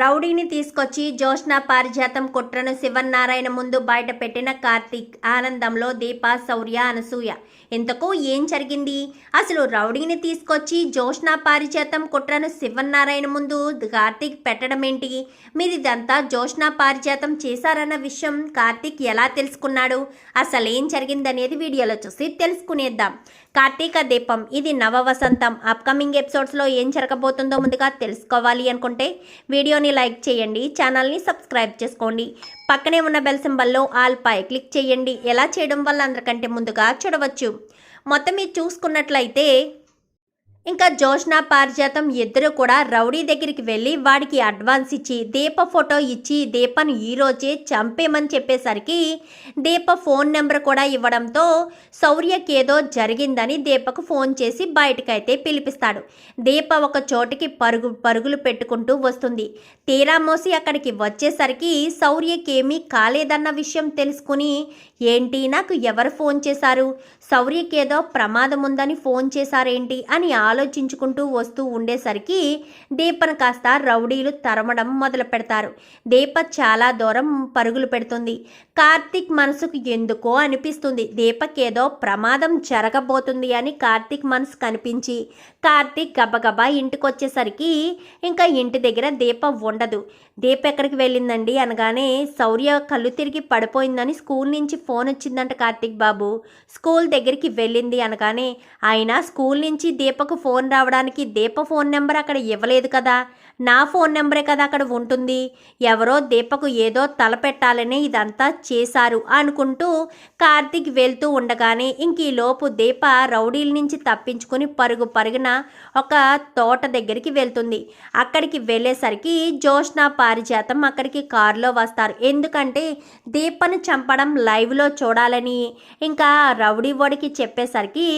రౌడీని తీసుకొచ్చి జోష్న పారిజాతం కుట్రను శివన్నారాయణ ముందు బయట పెట్టిన కార్తీక్ ఆనందంలో దీప శౌర్య అనసూయ. ఇంతకు ఏం జరిగింది? అసలు రౌడీని తీసుకొచ్చి జోష్న పారిజాతం కుట్రను శివన్నారాయణ ముందు కార్తీక్ పెట్టడం ఏంటి? మీరు ఇదంతా జోష్న పారిజాతం చేశారన్న విషయం కార్తీక్ ఎలా తెలుసుకున్నాడు? అసలు ఏం జరిగిందనేది వీడియోలో చూసి తెలుసుకునేద్దాం. కార్తీక దీపం ఇది నవ వసంతం అప్కమింగ్ ఎపిసోడ్స్లో ఏం జరగబోతుందో ముందుగా తెలుసుకోవాలి అనుకుంటే వీడియో వీడియోని లైక్ చేయండి ఛానల్ని సబ్స్క్రైబ్ చేసుకోండి. పక్కనే ఉన్న బెల్ సింబల్లో ఆల్ పై క్లిక్ చేయండి. ఎలా చేయడం వల్ల అందరికంటే ముందుగా చూడవచ్చు. మొత్తం మీరు చూసుకున్నట్లయితే ఇంకా జోష్న పారిజాతం ఇద్దరు కూడా రౌడీ దగ్గరికి వెళ్ళి వాడికి అడ్వాన్స్ ఇచ్చి దీప ఫోటో ఇచ్చి దీపను ఈరోజే చంపేమని చెప్పేసరికి దీప ఫోన్ నెంబర్ కూడా ఇవ్వడంతో శౌర్యకి ఏదో జరిగిందని దీపకు ఫోన్ చేసి బయటకైతే పిలిపిస్తాడు. దీప ఒక చోటికి పరుగు పరుగులు పెట్టుకుంటూ వస్తుంది. తీరా మోసి అక్కడికి వచ్చేసరికి శౌర్యకేమీ కాలేదన్న విషయం తెలుసుకుని ఏంటి నాకు ఎవరు ఫోన్ చేశారు? శౌర్యకి ఏదో ప్రమాదం ఉందని ఫోన్ చేశారేంటి? అని ఆలోచించుకుంటూ వస్తూ ఉండేసరికి దీపను కాస్త రౌడీలు తరమడం మొదలు పెడతారు. దీప చాలా దూరం పరుగులు పెడుతుంది. కార్తీక్ మనసుకు ఎందుకో అనిపిస్తుంది. దీపకేదో ఏదో ప్రమాదం జరగబోతుంది అని కార్తీక్ మనసు కనిపించి కార్తీక్ గబగబా ఇంటికి వచ్చేసరికి ఇంకా ఇంటి దగ్గర దీప ఉండదు. దీప ఎక్కడికి వెళ్ళిందండి? అనగానే శౌర్య కళ్ళు తిరిగి పడిపోయిందని స్కూల్ నుంచి ఫోన్ వచ్చిందంట కార్తిక్ బాబు. స్కూల్ దగ్గరికి వెళ్ళింది అనగానే ఆయన స్కూల్ నుంచి దీపకు ఫోన్ రావడానికి దీప ఫోన్ నెంబర్ అక్కడ ఇవ్వలేదు కదా? నా ఫోన్ నెంబరే కదా అక్కడ ఉంటుంది. ఎవరో దీపకు ఏదో తలపెట్టాలని ఇదంతా చేశారు అనుకుంటూ కార్తిక్ వెళ్తూ ఉండగానే ఇంక ఈ లోపు దీప రౌడీల నుంచి తప్పించుకుని పరుగు పరుగున ఒక తోట దగ్గరికి వెళ్తుంది. అక్కడికి వెళ్ళేసరికి జోష్న పారిజాతం అక్కడికి కారులో వస్తారు. ఎందుకంటే దీపను చంపడం లైవ్లో చూడాలని ఇంకా రౌడీ వాడికి చెప్పేసరికి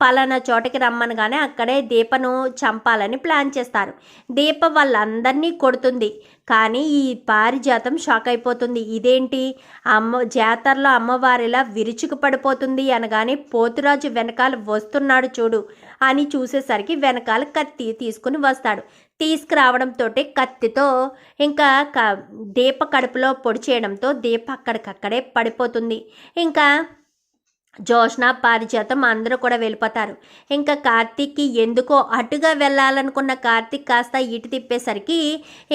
పలానా చోటకి రమ్మనగానే అక్కడే దీపను చంపాలని ప్లాన్ చేస్తారు. దీప వాళ్ళందరినీ కొడుతుంది. కానీ ఈ పారిజాతం షాక్ అయిపోతుంది. ఇదేంటి? అమ్మ జాతరలో అమ్మవారిలా విరుచుకు పడిపోతుంది అనగానే పోతురాజు వెనకాల వస్తున్నాడు చూడు అని చూసేసరికి వెనకాల కత్తి తీసుకుని వస్తాడు. తీసుకురావడంతో కత్తితో ఇంకా క దీప కడుపులో పొడి చేయడంతో దీప అక్కడికక్కడే పడిపోతుంది. ఇంకా జోష్న పారిజాతం అందరూ కూడా వెళ్ళిపోతారు. ఇంకా కార్తీక్కి ఎందుకో అటుగా వెళ్ళాలనుకున్న కార్తీక్ కాస్త ఇటు తిప్పేసరికి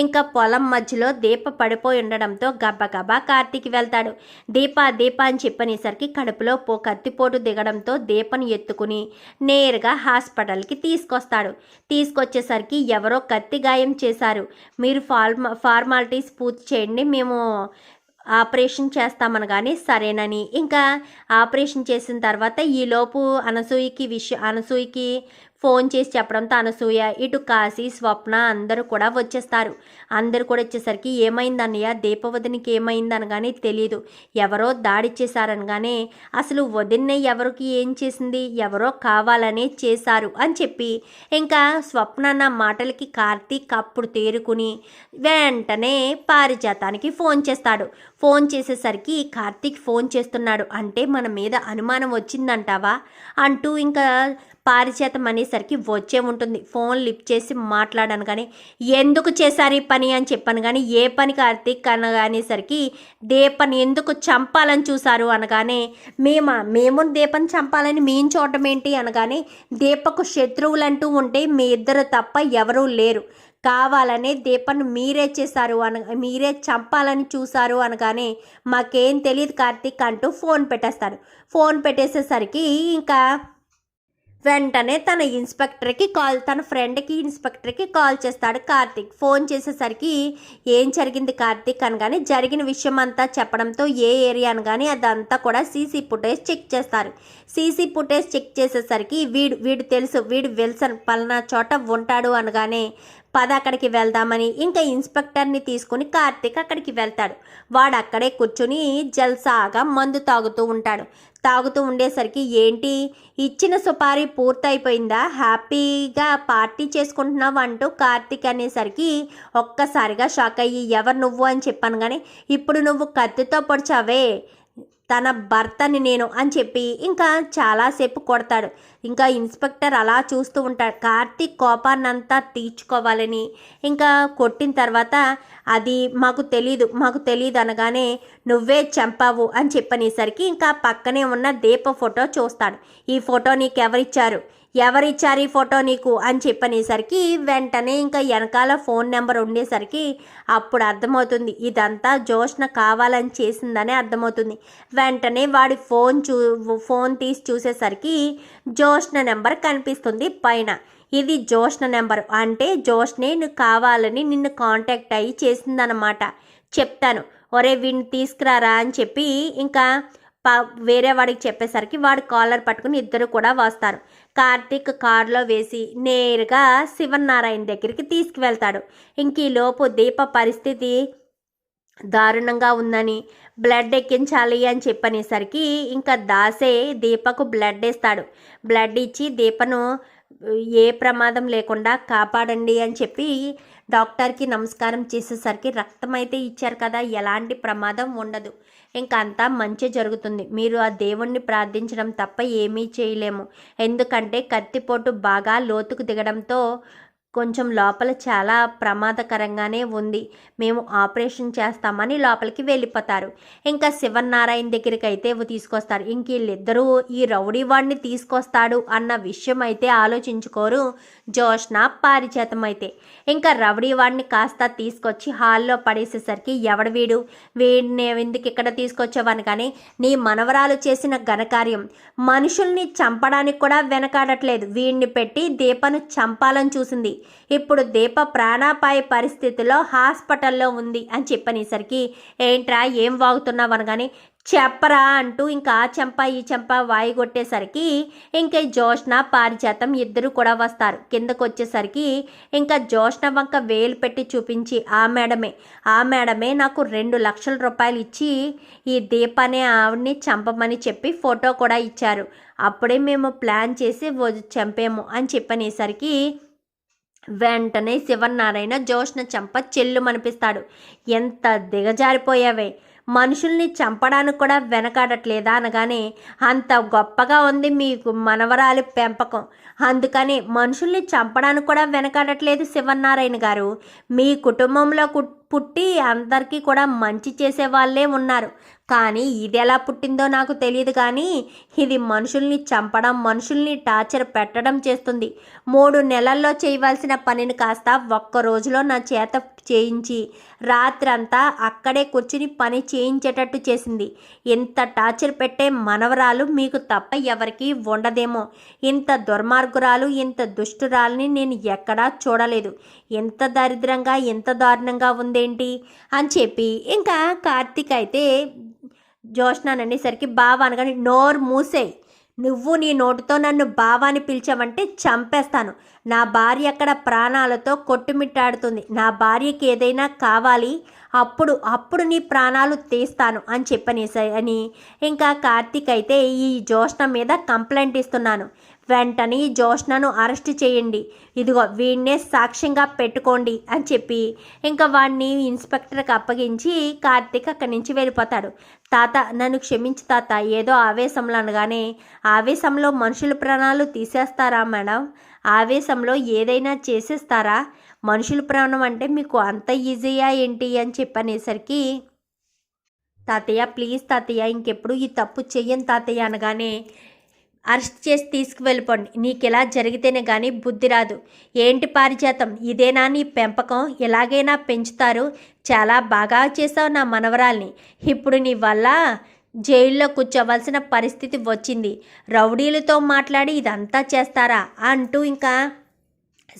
ఇంకా పొలం మధ్యలో దీప పడిపోయి ఉండడంతో గబగబా కార్తీక్ వెళ్తాడు. దీప దీప అని చెప్పనేసరికి కడుపులో పో కత్తిపోటు దిగడంతో దీపను ఎత్తుకుని నేరుగా హాస్పిటల్కి తీసుకొస్తాడు. తీసుకొచ్చేసరికి ఎవరో కత్తి గాయం చేశారు. మీరు ఫార్మా ఫార్మాలిటీస్ పూర్తి చేయండి మేము ఆపరేషన్ చేస్తామనగానే సరేనని. ఇంకా ఆపరేషన్ చేసిన తర్వాత ఈలోపు అనసూయకి విష అనసూయకి ఫోన్ చేసి చెప్పడంతో అనసూయ ఇటు కాశీ స్వప్న అందరూ కూడా వచ్చేస్తారు. అందరూ కూడా వచ్చేసరికి ఏమైందన్నయ్య? దీపవదినికి ఏమైంది అనగానే తెలియదు ఎవరో దాడి చేశారనగానే అసలు వదిన ఎవరికి ఏం చేసింది? ఎవరో కావాలనే చేశారు అని చెప్పి ఇంకా స్వప్న నా మాటలకి కార్తీక్ అప్పుడు తేరుకుని వెంటనే పారిజాతానికి ఫోన్ చేస్తాడు. ఫోన్ చేసేసరికి కార్తీక్ ఫోన్ చేస్తున్నాడు. అంటే మన మీద అనుమానం వచ్చిందంటావా? అంటూ ఇంకా పారిచేతం అనేసరికి వచ్చే ఉంటుంది ఫోన్ లిఫ్ట్ చేసి మాట్లాడాను కానీ ఎందుకు చేశారు ఈ పని అని చెప్పాను కానీ ఏ పని కార్తీక్ అనగానేసరికి దీపని ఎందుకు చంపాలని చూశారు? అనగానే మేమా? మేము దీపని చంపాలని మేము చూడటం ఏంటి అనగానే దీపకు శత్రువులంటూ ఉంటే మీ ఇద్దరు తప్ప ఎవరూ లేరు. కావాలనే దీపను మీరే చేశారు అన మీరే చంపాలని చూశారు అనగానే మాకేం తెలియదు కార్తీక్ అంటూ ఫోన్ పెట్టేస్తాడు. ఫోన్ పెట్టేసేసరికి ఇంకా వెంటనే తన ఇన్స్పెక్టర్కి కాల్ తన ఫ్రెండ్కి ఇన్స్పెక్టర్కి కాల్ చేస్తాడు కార్తిక్. ఫోన్ చేసేసరికి ఏం జరిగింది కార్తిక్ అనగానే జరిగిన విషయం అంతా చెప్పడంతో ఏ ఏరియా అనగానే అదంతా కూడా సీసీ ఫుటేజ్ చెక్ చేస్తారు. సీసీ ఫుటేజ్ చెక్ చేసేసరికి వీడు వీడు తెలుసు వీడు విల్సన్ పలానా చోట ఉంటాడు అనగానే పద అక్కడికి వెళ్దామని ఇంకా ఇన్స్పెక్టర్ని తీసుకుని కార్తీక్ అక్కడికి వెళ్తాడు. వాడు అక్కడే కూర్చుని జల్సాగా మందు తాగుతూ ఉంటాడు. తాగుతూ ఉండేసరికి ఏంటి? ఇచ్చిన సుపారీ పూర్తయిపోయిందా? హ్యాపీగా పార్టీ చేసుకుంటున్నావు అంటూ కార్తీక్ అనేసరికి ఒక్కసారిగా షాక్ అయ్యి ఎవరు నువ్వు? అని చెప్పాను కానీ ఇప్పుడు నువ్వు కత్తితో పొడిచావే. తన భర్తని నేను అని చెప్పి ఇంకా చాలాసేపు కొడతాడు. ఇంకా ఇన్స్పెక్టర్ అలా చూస్తూ ఉంటాడు. కార్తీక్ కోపాన్నంతా తీర్చుకోవాలని ఇంకా కొట్టిన తర్వాత అది మాకు తెలీదు మాకు తెలీదు అనగానే నువ్వే చంపావు అని చెప్పనేసరికి ఇంకా పక్కనే ఉన్న దీప ఫోటో చూస్తాడు. ఈ ఫోటో నీకు ఎవరిచ్చారు ఈ ఫోటో నీకు అని చెప్పనేసరికి వెంటనే ఇంకా వెనకాల ఫోన్ నెంబర్ ఉండేసరికి అప్పుడు అర్థమవుతుంది ఇదంతా జోష్న కావాలని చేసిందని అర్థమవుతుంది. వెంటనే వాడి ఫోన్ చూ ఫోన్ తీసి చూసేసరికి జోష్న నెంబర్ కనిపిస్తుంది పైన. ఇది జోష్న నెంబర్ అంటే జోష్నే నువ్వు కావాలని నిన్ను కాంటాక్ట్ అయ్యి చేసిందనమాట. చెప్తాను ఒరే వీడిని తీసుకురారా అని చెప్పి ఇంకా పా వేరే వాడికి చెప్పేసరికి వాడు కాలర్ పట్టుకుని ఇద్దరు కూడా వస్తారు. కార్తీక్ కారులో వేసి నేరుగా శివనారాయణ దగ్గరికి తీసుకువెళ్తాడు. ఇంక లోపు దీప పరిస్థితి దారుణంగా ఉందని బ్లడ్ ఎక్కించాలి అని చెప్పనేసరికి ఇంకా దాసే దీపకు బ్లడ్ ఇస్తాడు బ్లడ్ ఇచ్చి దీపను ఏ ప్రమాదం లేకుండా కాపాడండి అని చెప్పి డాక్టర్కి నమస్కారం చేసేసరికి రక్తం అయితే ఇచ్చారు కదా ఎలాంటి ప్రమాదం ఉండదు. ఇంకా అంతా మంచి జరుగుతుంది. మీరు ఆ దేవుణ్ణి ప్రార్థించడం తప్ప ఏమీ చేయలేము. ఎందుకంటే కత్తిపోటు బాగా లోతుకు దిగడంతో కొంచెం లోపల చాలా ప్రమాదకరంగానే ఉంది. మేము ఆపరేషన్ చేస్తామని లోపలికి వెళ్ళిపోతారు. ఇంకా శివనారాయణ దగ్గరికి అయితే తీసుకొస్తారు. ఇంక వీళ్ళిద్దరూ ఈ రౌడీ వాడిని తీసుకొస్తాడు అన్న విషయం అయితే ఆలోచించుకోరు జోష్న పారిచేతం అయితే ఇంకా రౌడీ వాడిని కాస్త తీసుకొచ్చి హాల్లో పడేసేసరికి ఎవడు వీడు? వీడిని ఎందుకు ఇక్కడ తీసుకొచ్చేవాను కానీ నీ మనవరాలు చేసిన ఘనకార్యం. మనుషుల్ని చంపడానికి కూడా వెనకాడట్లేదు. వీడిని పెట్టి దీపను చంపాలని చూసింది. ఇప్పుడు దీప ప్రాణాపాయ పరిస్థితిలో హాస్పిటల్లో ఉంది అని చెప్పనేసరికి ఏంట్రా ఏం వాగుతున్నావు అనగానే చెప్పరా అంటూ ఇంకా ఆ చెంప ఈ చెంప వాయి కొట్టేసరికి ఇంకా ఈ జోష్న పారిజాతం ఇద్దరు కూడా వస్తారు. కిందకు వచ్చేసరికి ఇంకా జోష్న వంక వేలు పెట్టి చూపించి ఆ మేడమే ఆ మేడమే నాకు రెండు లక్షల రూపాయలు ఇచ్చి ఈ దీప అనే ఆవిడ్ని చంపమని చెప్పి ఫోటో కూడా ఇచ్చారు. అప్పుడే మేము ప్లాన్ చేసి చంపాము అని చెప్పనేసరికి వెంటనే శివనారాయణ జోష్న చంప చెల్లుమనిపిస్తాడు. ఎంత దిగజారిపోయావే? మనుషుల్ని చంపడానికి కూడా వెనకాడట్లేదా అనగానే అంత గొప్పగా ఉంది మీకు మనవరాలి పెంపకం. అందుకని మనుషుల్ని చంపడానికి కూడా వెనకాడట్లేదు శివనారాయణ గారు. మీ కుటుంబంలో కు- పుట్టి అందరికీ కూడా మంచి చేసే వాళ్ళే ఉన్నారు. కానీ ఇది ఎలా పుట్టిందో నాకు తెలియదు కానీ ఇది మనుషుల్ని చంపడం మనుషుల్ని టార్చర్ పెట్టడం చేస్తుంది. మూడు నెలల్లో చేయవలసిన పనిని కాస్త ఒక్క రోజులో నా చేత చేయించి రాత్రంతా అక్కడే కూర్చుని పని చేయించేటట్టు చేసింది. ఇంత టార్చర్ పెట్టే మనవరాలు మీకు తప్ప ఎవరికీ ఉండదేమో. ఇంత దుర్మార్గురాలు ఇంత దుష్టురాలని నేను ఎక్కడా చూడలేదు. ఎంత దరిద్రంగా ఎంత దారుణంగా ఉందేంటి? అని చెప్పి ఇంకా కార్తీక్ అయితే జోష్నాన్ అనేసరికి బావ అనగానే నోరు మూసేయి. నువ్వు నీ నోటితో నన్ను బావాని పిలిచావంటే చంపేస్తాను. నా భార్య అక్కడ ప్రాణాలతో కొట్టుమిట్టాడుతుంది. నా భార్యకి ఏదైనా కావాలి అప్పుడు అప్పుడు నీ ప్రాణాలు తీస్తాను అని చెప్పనేసా అని ఇంకా కార్తీక్ అయితే ఈ జోష్ణ మీద కంప్లైంట్ ఇస్తున్నాను. వెంటనే జోష్నను అరెస్ట్ చేయండి. ఇదిగో వీడినే సాక్ష్యంగా పెట్టుకోండి అని చెప్పి ఇంకా వాడిని ఇన్స్పెక్టర్కి అప్పగించి కార్తీక్ అక్కడి నుంచి వెళ్ళిపోతాడు. తాత నన్ను క్షమించి తాత ఏదో ఆవేశంలో అనగానే ఆవేశంలో మనుషుల ప్రాణాలు తీసేస్తారా మేడం? ఆవేశంలో ఏదైనా చేసేస్తారా? మనుషుల ప్రాణం అంటే మీకు అంత ఈజీయా ఏంటి అని చెప్పనేసరికి తాతయ్య ప్లీజ్ తాతయ్య ఇంకెప్పుడు ఈ తప్పు చెయ్యను తాతయ్య అనగానే అరెస్ట్ చేసి తీసుకువెళ్ళిపోండి. నీకు ఇలా జరిగితేనే కానీ బుద్ధి రాదు. ఏంటి పారిజాతం? ఇదేనా నీ పెంపకం? ఎలాగైనా పెంచుతారు. చాలా బాగా చేసావు నా మనవరాల్ని. ఇప్పుడు నీ వల్ల జైల్లో కూర్చోవలసిన పరిస్థితి వచ్చింది. రౌడీలతో మాట్లాడి ఇదంతా చేస్తారా? అంటూ ఇంకా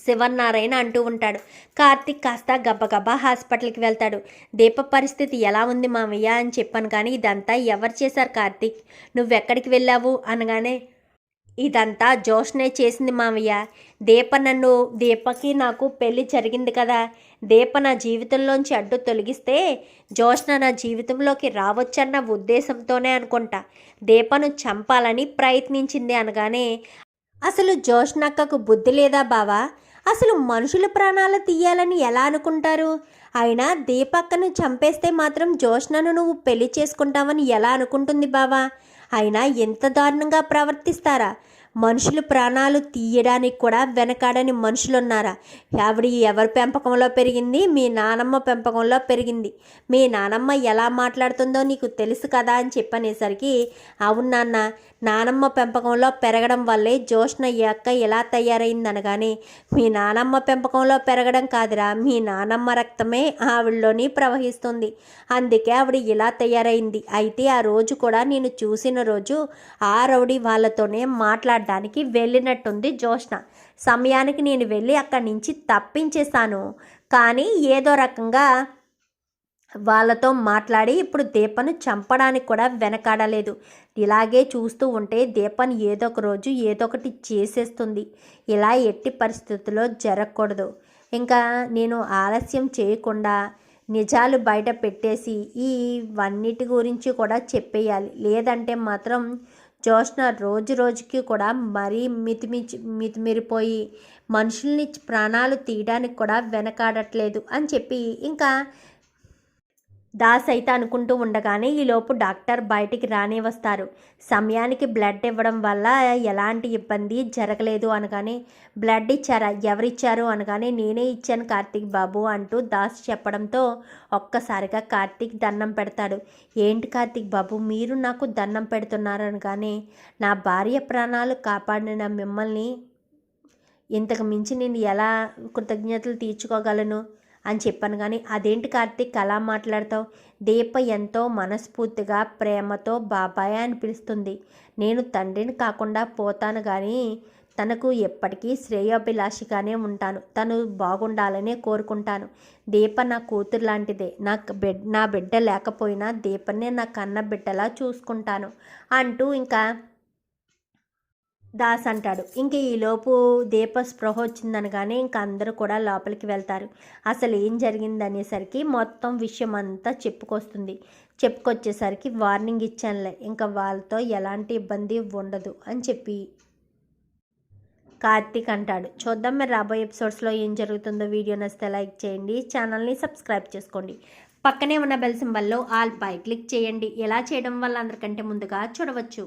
శివనారాయణ అంటూ ఉంటాడు. కార్తిక్ కాస్త గబగబా హాస్పిటల్కి వెళ్తాడు. దీప పరిస్థితి ఎలా ఉంది మామయ్య అని చెప్పాను కానీ ఇదంతా ఎవరు చేశారు కార్తిక్? నువ్వెక్కడికి వెళ్ళావు? అనగానే ఇదంతా జోష్నే చేసింది మామయ్య దీప నన్ను దీపకి నాకు పెళ్ళి జరిగింది కదా. దీప నా జీవితంలోంచి అడ్డు తొలగిస్తే జోష్న నా జీవితంలోకి రావచ్చన్న ఉద్దేశంతోనే అనుకుంటా. దీపను చంపాలని ప్రయత్నించింది అనగానే అసలు జోష్నక్కకు బుద్ధి లేదా బావా? అసలు మనుషుల ప్రాణాలు తీయాలని ఎలా అనుకుంటారు? అయినా దీపక్కను చంపేస్తే మాత్రం జోష్నను నువ్వు పెళ్ళి చేసుకుంటావని ఎలా అనుకుంటుంది బావా? అయినా ఎంత దారుణంగా ప్రవర్తిస్తారా? మనుషులు ప్రాణాలు తీయడానికి కూడా వెనకాడని మనుషులున్నారా? ఆవిడ ఎవరి పెంపకంలో పెరిగింది? మీ నానమ్మ పెంపకంలో పెరిగింది. మీ నానమ్మ ఎలా మాట్లాడుతుందో నీకు తెలుసు కదా అని చెప్పనేసరికి అవును నాన్న నానమ్మ పెంపకంలో పెరగడం వల్లే జోష్న ఈ అక్క ఎలా తయారైంది అనగానే మీ నానమ్మ పెంపకంలో పెరగడం కాదురా మీ నానమ్మ రక్తమే ఆవిడలోని ప్రవహిస్తుంది. అందుకే ఆవిడ ఇలా తయారైంది. అయితే ఆ రోజు కూడా నేను చూసిన రోజు ఆ రౌడీ వాళ్ళతోనే మాట్లాడడానికి వెళ్ళినట్టుంది జోష్న. సమయానికి నేను వెళ్ళి అక్కడి నుంచి తప్పించేశాను. కానీ ఏదో రకంగా వాళ్ళతో మాట్లాడి ఇప్పుడు దీపను చంపడానికి కూడా వెనకాడలేదు. ఇలాగే చూస్తూ ఉంటే దీపన్ ఏదో ఒక రోజు ఏదో ఒకటి చేసేస్తుంది. ఇలా ఎట్టి పరిస్థితుల్లో జరగకూడదు. ఇంకా నేను ఆలస్యం చేయకుండా నిజాలు బయట పెట్టేసి ఈ వన్నిటి గురించి కూడా చెప్పేయాలి. లేదంటే మాత్రం జోష్న రోజు రోజుకి కూడా మరీ మితిమిచి మితిమిరిపోయి మనుషుల్ని ప్రాణాలు తీయడానికి కూడా వెనకాడట్లేదు అని చెప్పి ఇంకా దాస్ అయితే అనుకుంటూ ఉండగానే ఈలోపు డాక్టర్ బయటికి రానే వస్తారు. సమయానికి బ్లడ్ ఇవ్వడం వల్ల ఎలాంటి ఇబ్బంది జరగలేదు అనగానే బ్లడ్ ఇచ్చారా? ఎవరిచ్చారు? అనగానే నేనే ఇచ్చాను కార్తీక్ బాబు అంటూ దాస్ చెప్పడంతో ఒక్కసారిగా కార్తీక్ దండం పెడతాడు. ఏంటి కార్తీక్ బాబు మీరు నాకు దండం పెడుతున్నారు అనగానే నా భార్య ప్రాణాలు కాపాడిన మిమ్మల్ని ఇంతకు మించి నేను ఎలా కృతజ్ఞతలు తీర్చుకోగలను? అని చెప్పాను కానీ అదేంటి కార్తీక్ అలా మాట్లాడతావు? దీప ఎంతో మనస్ఫూర్తిగా ప్రేమతో బాబాయ్ అని పిలుస్తుంది. నేను తండ్రిని కాకుండా పోతాను కానీ తనకు ఎప్పటికీ శ్రేయోభిలాషిగానే ఉంటాను. తను బాగుండాలనే కోరుకుంటాను. దీప నా కూతురు లాంటిదే. నా బిడ్ నా బిడ్డ లేకపోయినా దీపనే నా కన్న బిడ్డలా చూసుకుంటాను అంటూ ఇంకా దాస్ అంటాడు. ఇంక ఈలోపు దీప స్పృహ వచ్చిందనగానే ఇంక అందరూ కూడా లోపలికి వెళ్తారు. అసలు ఏం జరిగిందనేసరికి మొత్తం విషయం అంతా చెప్పుకొస్తుంది. చెప్పుకొచ్చేసరికి వార్నింగ్ ఇచ్చానులే. ఇంకా వాళ్ళతో ఎలాంటి ఇబ్బంది ఉండదు అని చెప్పి కార్తీక్ అంటాడు. చూద్దాం మరి రాబోయే ఎపిసోడ్స్లో ఏం జరుగుతుందో. వీడియో నచ్చితే లైక్ చేయండి. ఛానల్ని సబ్స్క్రైబ్ చేసుకోండి. పక్కనే ఉన్న బెల్ సింబల్లో ఆల్ పై క్లిక్ చేయండి. ఎలా చేయడం వల్ల అందరికంటే ముందుగా చూడవచ్చు.